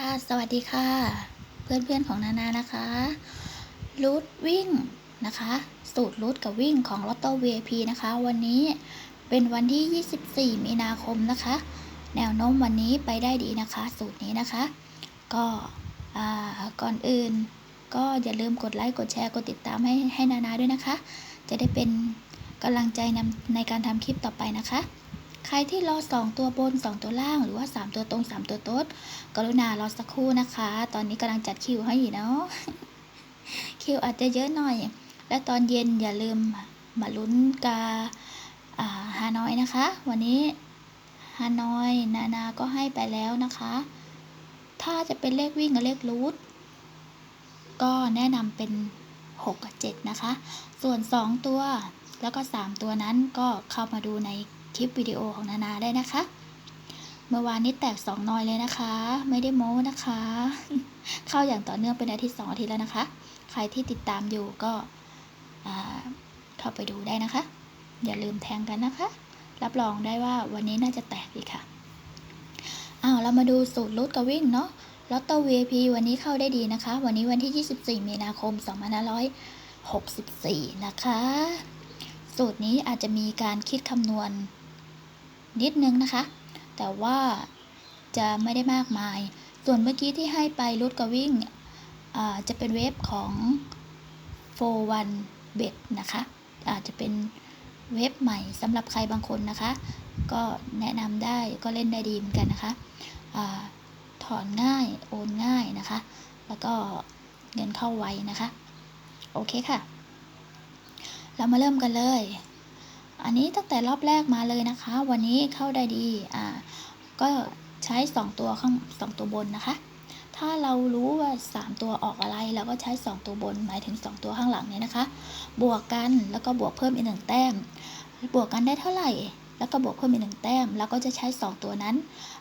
ค่ะ สวัสดีค่ะ เพื่อนๆของนานานะคะรูทวิ่งนะคะ สูตรรูทกับวิ่งของ Lotto VIP นะคะ วันนี้เป็นวันที่ 24 มีนาคมนะคะ แนวโน้มวันนี้ไปได้ดีนะคะ สูตรนี้นะคะ ก็อ่าก่อนอื่น ก็อย่าลืมกดไลค์กดแชร์กดติดตามให้ให้นานาด้วยนะคะ จะได้เป็นกำลังใจนำในการทำคลิปต่อไปนะคะ ใครที่รอ 2 ตัวบน 2 ตัวล่างหรือว่า 3 ตัวตรง 3 ตัวโต๊ดกรุณารอสักครู่นะคะ ตอนนี้กำลังจัดคิวให้อยู่เนาะคิวอาจจะเยอะหน่อย และตอนเย็นอย่าลืมมาลุ้นกาอ่าฮานอยนะคะ วันนี้ฮานอยนานาก็ให้ไปแล้วนะคะ ถ้าจะเป็นเลขวิ่งกับเลขรูทก็แนะนำเป็น 6 กับ 7 นะคะ ส่วน 2 ตัวแล้วก็ 3 ตัวนั้นก็เข้ามาดูใน คลิปวิดีโอของนานาได้นะคะ เมื่อวานนี้แตก2นอยเลยนะคะ ไม่ได้โม้นะคะ เข้าอย่างต่อเนื่องเป็นอาทิตย์2องอาทิตย์แล้วนะคะ ใครที่ติดตามอยู่ก็เข้าไปดูได้นะคะ อย่าลืมแทงกันนะคะ รับรองได้ว่าวันนี้น่าจะแตกอีกค่ะอ้าวเรามาดูสูตรลดกับวิ่งเนาะลอตเตอ VIP วันนี้เข้าได้ดีนะคะ วันนี้วันที่ 24 มีนาคม 2564 นะคะ สูตรนี้อาจจะมีการคิดคำนวณ นิดนึงนะคะ แต่ว่าจะไม่ได้มากมาย ส่วนเมื่อกี้ที่ให้ไปรุดกับวิ่งอ่าจะเป็นเว็บของ 41 bet นะคะ อาจจะเป็นเว็บใหม่สำหรับใครบางคนนะคะ ก็แนะนำได้ก็เล่นได้ดีเหมือนกันนะคะอาถอนง่ายโอนง่ายนะคะ แล้วก็เงินเข้าไวนะคะ โอเคค่ะ เรามาเริ่มกันเลย อันนี้ตั้งแต่รอบแรกมาเลยนะคะ วันนี้เข้าได้ดีอ่าก็ใช้ 2 ตัวข้าง2ตัวบนนะคะ ถ้าเรารู้ว่า 3 ตัวออกอะไรเราก็ใช้ 2 ตัวบนหมายถึง 2 ตัวข้างหลังเนี่ยนะคะ บวกกันแล้วก็บวกเพิ่มอีกหนึ่งแต้ม บวกกันได้เท่าไหร่ แล้วก็บวกเพิ่มอีกหนึ่งแต้ม แล้วก็จะใช้ 2 ตัวนั้น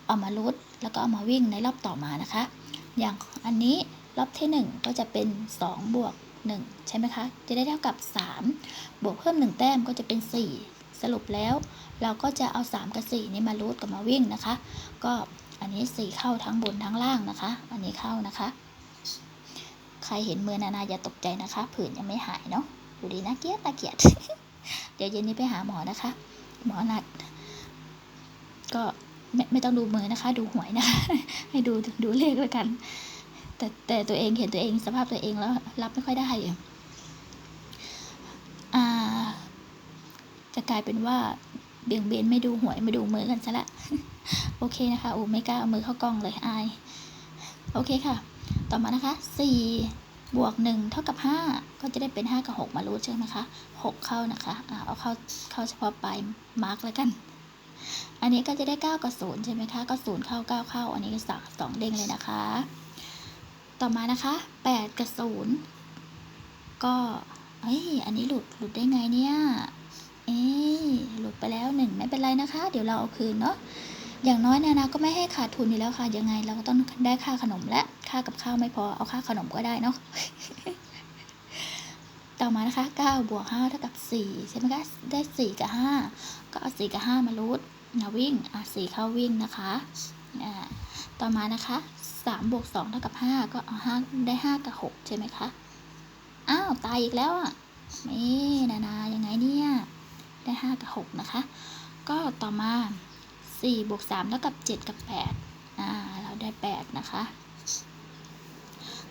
เอามาลดแล้วก็เอามาวิ่งในรอบต่อมานะคะ อย่างอันนี้รอบที่ 1 ก็จะเป็น 2 บวก 1 ใช่ไหมคะ จะได้เท่ากับ 3 บวกเพิ่ม 1 แต้มก็จะเป็น 4 สรุปแล้ว เราก็จะเอา 3 กับ 4 นี้มารูทกับมาวิ่งนะคะ ก็อันนี้ 4 เข้าทั้งบนทั้งล่างนะคะ อันนี้เข้านะคะ ใครเห็นมือนานาอย่าตกใจนะคะ ผื่นยังไม่หายเนาะดูดีนะเกียดนะเกียด เดี๋ยวเย็นนี้ไปหาหมอนะคะ หมอนัด ก็ไม่ไม่ต้องดูมือนะคะ ดูหวยนะคะ ให้ดูดูเลขแล้วกัน แต่แต่ตัวเองเห็นตัวเองสภาพตัวเองแล้วรับไม่ค่อยได้อ่า จะกลายเป็นว่าเบี่ยงเบนไม่ดูหวยไม่ดูมือกันซะละ โอเคนะคะโอ้ไม่กล้าเอามือเข้ากล้องเลยอาย โอเคค่ะ ต่อมานะคะสี่บวกหนึ่งเท่ากับห้าก็จะได้เป็นห้ากับหกมารู้ใช่ไหมคะหกเข้านะคะอ่าเอาเข้าเข้าเฉพาะปลายมาร์กแล้วกัน อันนี้ก็จะได้เก้ากับศูนย์ใช่ไหมคะก็ศูนย์เข้าเก้าเข้า อันนี้ก็สองสองเด้งเลยนะคะ ต่อมานะคะแปดกับศูนย์ก็เอ้ยอันนี้หลุดหลุดได้ไงเนี่ยเอ๊หลุดไปแล้วหนึ่งไม่เป็นไรนะคะ เดี๋ยวเราเอาคืนเนาะอย่างน้อยเนี่ยนะก็ไม่ให้ขาดทุนอยู่แล้วค่ะ ยังไงเราก็ต้องได้ค่าขนมและค่ากับข้าวไม่พอเอาค่าขนมก็ได้เนาะต่อมานะคะ9บวก5เท่ากับ4ใช่ไหมคะได้ 4 กับ 5 ก็เอา4กับ 5 มารูทมาวิ่งอะ4เข้าวิ่งนะคะอ่าต่อมานะคะ 3บวก2เท่ากับ 5 ก็เอา5ได้ 5 กับ 6 ใช่ไหมคะ อ้าว ตายอีกแล้วอะนี่นานายังไงเนี่ย ได้ 5 กับ 6 นะคะ ก็ต่อมา 4บวก3เท่ากับ 7 กับ 8 อ่า เราได้ 8 นะคะ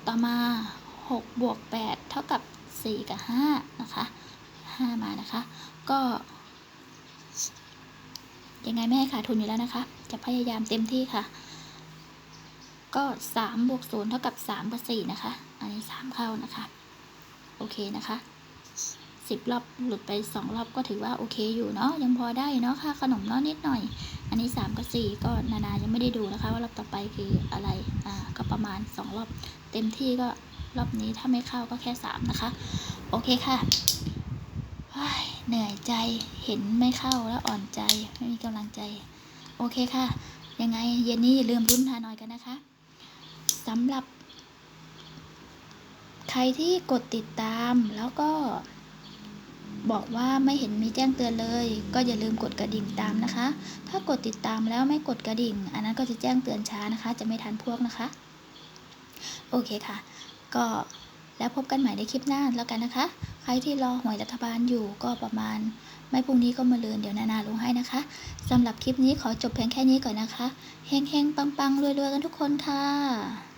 ต่อมา 6 บวก 8 เท่ากับ 4 กับ 5 นะคะ 5 มานะคะ ก็ยังไงไม่ให้ขาดทุนอยู่แล้วนะคะ จะพยายามเต็มที่ค่ะ ก็3บวก0เท่ากับ3กับ4นะคะ อันนี้ 3 เข้านะคะ โอเคนะคะสิบรอบหลุดไปสองรอบก็ถือว่าโอเคอยู่เนาะ ยังพอได้เนาะค่าขนมเนาะนิดหน่อย อันนี้สามกับสี่ก็นานายังไม่ได้ดูนะคะ ว่ารอบต่อไปคืออะไร อ่า ก็ประมาณสองรอบ เต็มที่ก็รอบนี้ถ้าไม่เข้าก็แค่สามนะคะ โอเคค่ะเฮ้ยเหนื่อยใจเห็นไม่เข้าแล้วอ่อนใจไม่มีกำลังใจ โอเคค่ะ ยังไงเย็นนี้อย่าลืมรุ่นฮานอยกันนะคะ สำหรับ ใครที่กดติดตามแล้วก็ บอกว่าไม่เห็นมีแจ้งเตือนเลย ก็อย่าลืมกดกระดิ่งตามนะคะ ถ้ากดติดตามแล้วไม่กดกระดิ่ง อันนั้นก็จะแจ้งเตือนช้านะคะ จะไม่ทันพวกนะคะ โอเคค่ะ ก็แล้วพบกันใหม่ในคลิปหน้าแล้วกันนะคะ ใครที่รอหวยรัฐบาลอยู่ก็ประมาณ ไม่พรุ่งนี้ก็มาเลือนเดี๋ยวนานาลงให้นะคะสำหรับคลิปนี้ขอจบเพียงแค่นี้ก่อนนะคะเฮงๆปังๆรวยๆกันทุกคนค่ะ